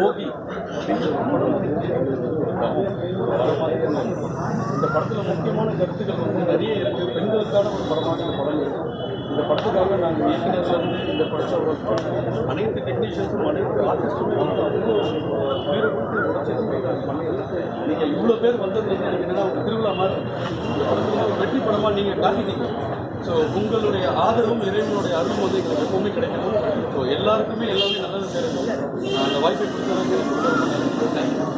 ஓகி ஒரு இந்த படத்தில் முக்கியமான கருத்துக்கள் வந்து நிறைய இருக்குது பெண்களுக்கான ஒரு படமாக இந்த படம் இருக்குது இந்த படத்துக்காக நாங்கள் இயக்குநர்லேருந்து இந்த படத்தை ஒர்க் பண்ண அனைத்து டெக்னீஷியன்ஸும் அனைத்து ஆர்டிஸ்ட்டுமே வந்து அவ்வளோ உயிரை கொடுத்து உழைச்சி நீங்கள் இவ்வளோ பேர் வந்தது எனக்கு என்னன்னா ஒரு திருவிழா மாதிரி வெற்றி படமாக நீங்கள் காட்டிட்டீங்க ஸோ உங்களுடைய ஆதரவும் இறைவனுடைய அருளும் வந்து எங்களுக்கு எப்பவுமே கிடைக்கணும் ஸோ எல்லாருக்குமே எல்லாமே நல்லது சேரணும் அந்த வாய்ப்பை கொடுத்ததுக்கு எனக்கு ரொம்ப தேங்க்யூ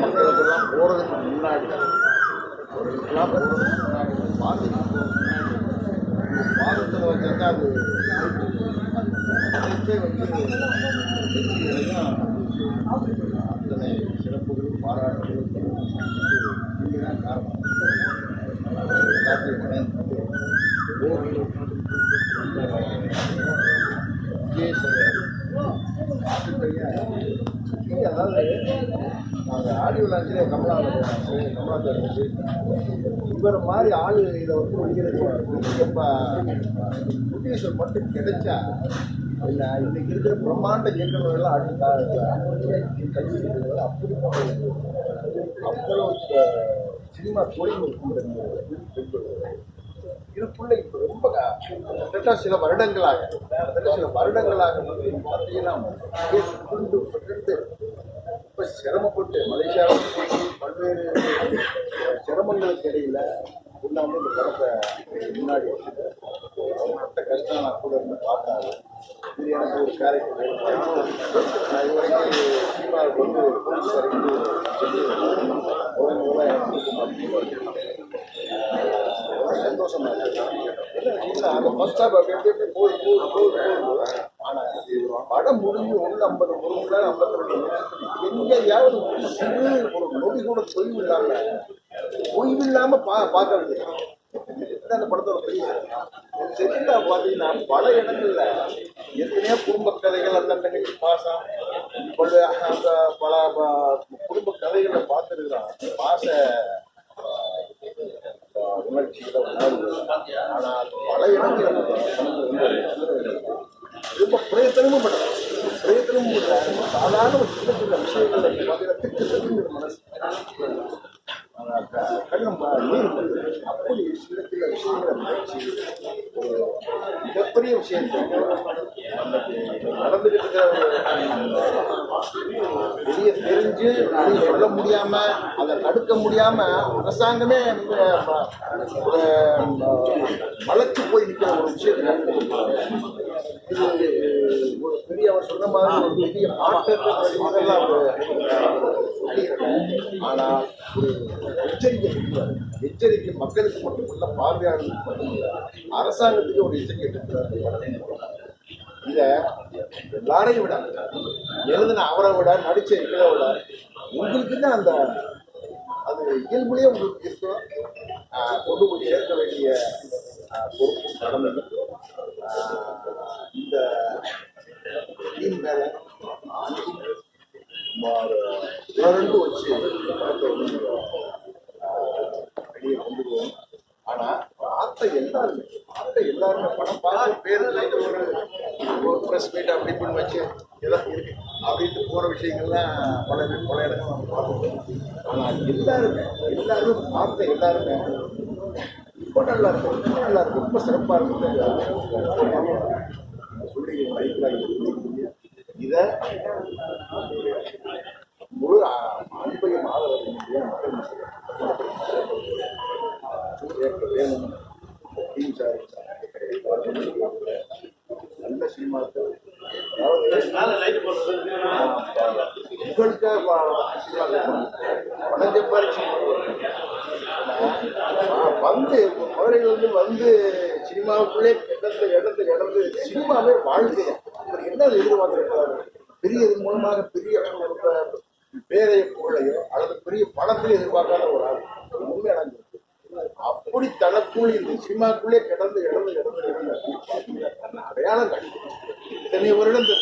மக்களுக்கெல்லாம் போகிறதுக்கு முன்னாடி ஒரு இதெல்லாம் போகிறதுக்கு முன்னாடி பாதுகாப்பு பாதத்தில் வச்சிருந்தா அது அனைத்தே வந்து அத்தனை சிறப்புகளும் பாராட்டுகளும் தான் காரணம் எல்லாத்தையும் அதாவது நாங்கள் ஆடியோ லான்ச்சில் கமலா கமலா வந்து இவர் மாதிரி ஆளு இதை வந்து ஒழிக்கிறது மட்டும் கிடைச்சா இல்லை இன்னைக்கு இருக்கிற பிரம்மாண்ட இயக்குநர்கள்லாம் அடுத்த கல்வி அப்படி அவ்வளோ சினிமா தொழில்நுட்பம் இது பிள்ளை இப்போ ரொம்ப கிட்டத்தட்ட சில வருடங்களாக கிட்டத்தட்ட சில வருடங்களாக பார்த்தீங்கன்னா புண்டு பட்டு ரொம்ப சிரமப்பட்டு மலேசியாவில் பல்வேறு சிரமங்களுக்கு இடையில கொண்டாந்து இந்த படத்தை முன்னாடி வச்சுட்டு ரொம்ப கஷ்டம் நான் கூட இருந்து பார்த்தாங்க இது எனக்கு ஒரு கேரக்டர் நான் இது வரைக்கும் சினிமாவுக்கு வந்து போலீஸ் வரைக்கும் முதல் முதல்ல எனக்கு ரொம்ப சந்தோஷமா இருக்கு அந்த ஃபர்ஸ்ட் ஹாப் அப்படி அப்படி போய் போய் போய் போய் ஆனால் படம் முடிஞ்சு ஒன்று ஐம்பது ஒரு ஐம்பத்தி ரெண்டு எங்கேயாவது ஒரு சிறு ஒரு நொடி கூட தொய்வு இல்லாமல் ஓய்வு பா பார்க்க வேண்டியது அந்த படத்தோட பெரிய செட்டில் பார்த்தீங்கன்னா பல இடங்கள்ல எத்தனையோ குடும்ப கதைகள் அந்த தங்கச்சி பாசம் பல அந்த பல குடும்ப கதைகளை பார்த்துருக்குறான் பாச ஆஹ், உணர்ச்சிகளை உணர்வு ஆனால் பல இடங்களில் ரொம்ப பிரயத்தனமும் பண்ணுறேன் பிரயத்தனமும் பண்ணுறேன் சாதாரண ஒரு சின்ன சின்ன விஷயங்கள் பார்த்தீங்கன்னா திக்கு திக்குங்கிற மனசு கண்ணம் நீர் அப்படி சின்ன சின்ன விஷயங்களை முயற்சி மிகப்பெரிய விஷயத்தை நடந்துகிட்டு இருக்கிற ஒரு வெளியே தெரிஞ்சு வெளியே சொல்ல முடியாம அதை தடுக்க முடியாம அரசாங்கமே வளர்ச்சி ஒரு போய் நிற்கிற ஒரு விஷயத்தை இது. ஒரு பெரிய அவர் சொன்ன மாதிரி ஒரு பெரிய மாற்றத்தை இதெல்லாம் ஆனால் ஒரு எச்சரிக்கை எச்சரிக்கை மக்களுக்கு மட்டுமல்ல பார்வையாளர்களுக்கு மட்டுமல்ல. அரசாங்கத்துக்கு ஒரு எச்சரிக்கை கொடுக்கிறார் இதை எல்லாரையும் விட எழுதின அவரை விட நடிச்ச இதை விட உங்களுக்கு தான் அந்த அது இயல்புலேயே உங்களுக்கு இருக்கும் கொண்டு போய் சேர்க்க வேண்டிய பொறுப்பு நடந்தது ஆஹ் இந்த டீம் மேல சுமார் இரண்டு வெளியே கொண்டு ஆனா பார்த்த எல்லாருமே பார்த்த எல்லாருமே படம் பார்த்த பேருக்கு ஒரு ஒரு ப்ரெஸ் மீட் அப்படி இப்படின்னு வச்சு ஏதாவது இருக்கு அப்படின்ட்டு போற விஷயங்கள்லாம் பல பல இடங்கள் நம்ம பார்த்துருக்கோம் ஆனா எல்லாருமே எல்லாருமே பார்த்த எல்லாருமே ரொம்ப நல்லா இருக்கு ரொம்ப நல்லா இருக்கு ரொம்ப சிறப்பா இருக்கு இதை முழு அ- அன்பையும் ஆதரவையும் மக்கள் வேணும். டீம் சார் நல்ல சினிமாக்கள் அதாவது உங்களுக்கு பணம் சம்பாரிச்சு வந்து மதுரையில் வந்து வந்து சினிமாவுக்குள்ளே இடத்துல இடத்துல இடந்து சினிமாவே வாழ்க்கை என்ன எதிர்பார்க்கிறாரு பெரிய இது மூலமாக பெரிய பேரைய புகழையோ அல்லது பெரிய பணத்தையும் எதிர்பார்க்காத ஒரு ஆள். உண்மை அடைஞ்சிருக்கு அப்படி தனக்குள் இந்த சினிமாக்குள்ளே கிடந்து இடந்து இடந்து இழந்து அடையாளம் காட்டி இத்தனை வருடம் இந்த